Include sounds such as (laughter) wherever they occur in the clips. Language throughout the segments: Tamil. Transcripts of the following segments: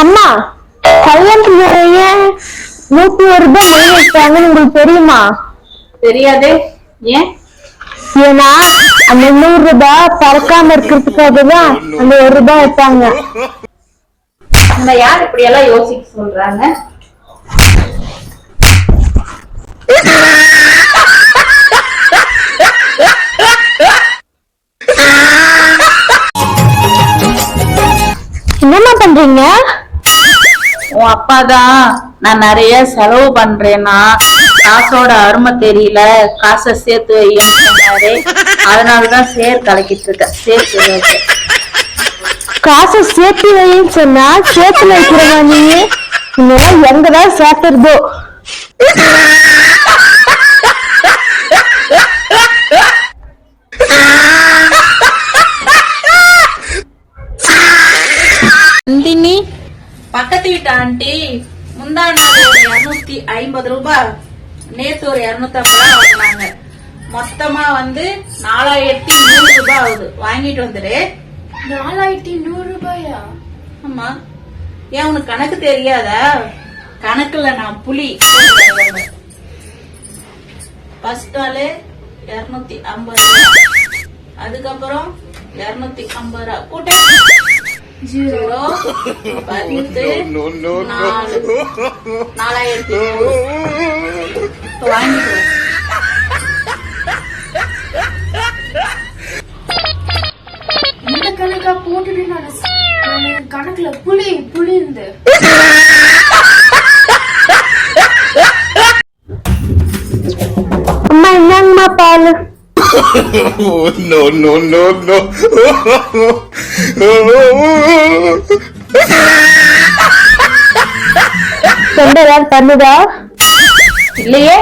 அம்மா கல்யாணத்துக்கு ஏன் நூத்தி ஒரு ரூபாய் மணி வைப்பாங்கன்னு உங்களுக்கு தெரியுமா? தெரியாதே. ஏன்? ஏன்னா அந்த நூறு ரூபாய் பறக்காம இருக்கிறதுக்காக தான் அந்த ஒரு ரூபாய் வைப்பாங்க நம்ம யார் இப்படி எல்லாம் யோசிக்க சொல்றாங்க? பண்றீங்க? உன் அப்பா தான் நான் நிறைய செலவு பண்றேன்னா காசோட அருமை தெரியல காசை சேர்த்து வைன்னு சொன்னாரு. அதனாலதான் சேர் கலக்கிட்டு இருக்கேன் சேர்த்து வைக்க. காசை சேர்த்து வைன்னு சொன்னா சேர்த்து வைக்கிறவா இன்னும் எங்கதான் சேர்த்துறதோ? நந்தினி? பக்கத்து வீட்டு ஆண்டி முந்தா நாள் ஒரு இருநூத்தி ஐம்பது ரூபாய். நேத்து ஒரு இருநூத்தி ஐம்பது ரூபாய் வாங்கினாங்க. மொத்தமா வந்து நாலாயிரத்தி நூறு ரூபாய் ஆகுது. வாங்கிட்டு வந்துரு நாலாயிரத்தி நூறு ரூபாயா? ஆமா. ஏன் உனக்கு கணக்கு தெரியாதா? கணக்குல நான் புலி. ஃபர்ஸ்ட் ஆளு இருநூத்தி ஐம்பது ரூபா அதுக்கப்புறம் இருநூத்தி ஐம்பது ரூபா கூட்ட. ஜீரோ பத்து நாலு. நாலாயிரத்தி நூறு. இப்ப வாங்கிக்கோ இந்த கணக்கா போட்டுட்டு நான் நான் கணக்குல புளி புளி இருந்து. அம்மா என்னங்கம்மா பால். (laughs) no, no, no, no. தொண்டை ஏதாவது பண்ணுதா இல்லையே.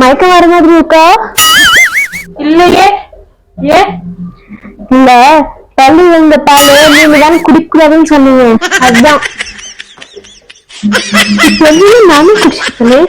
மயக்கம் வர மாதிரி இருக்கா? இல்லையே. ஏன் இல்ல பள்ளி வந்த பால் நீங்க தான் குடிக்கூடாதுன்னு சொன்னீங்க. அதுதான். எதுவுமே நானும் குடிச்சிருக்கேன்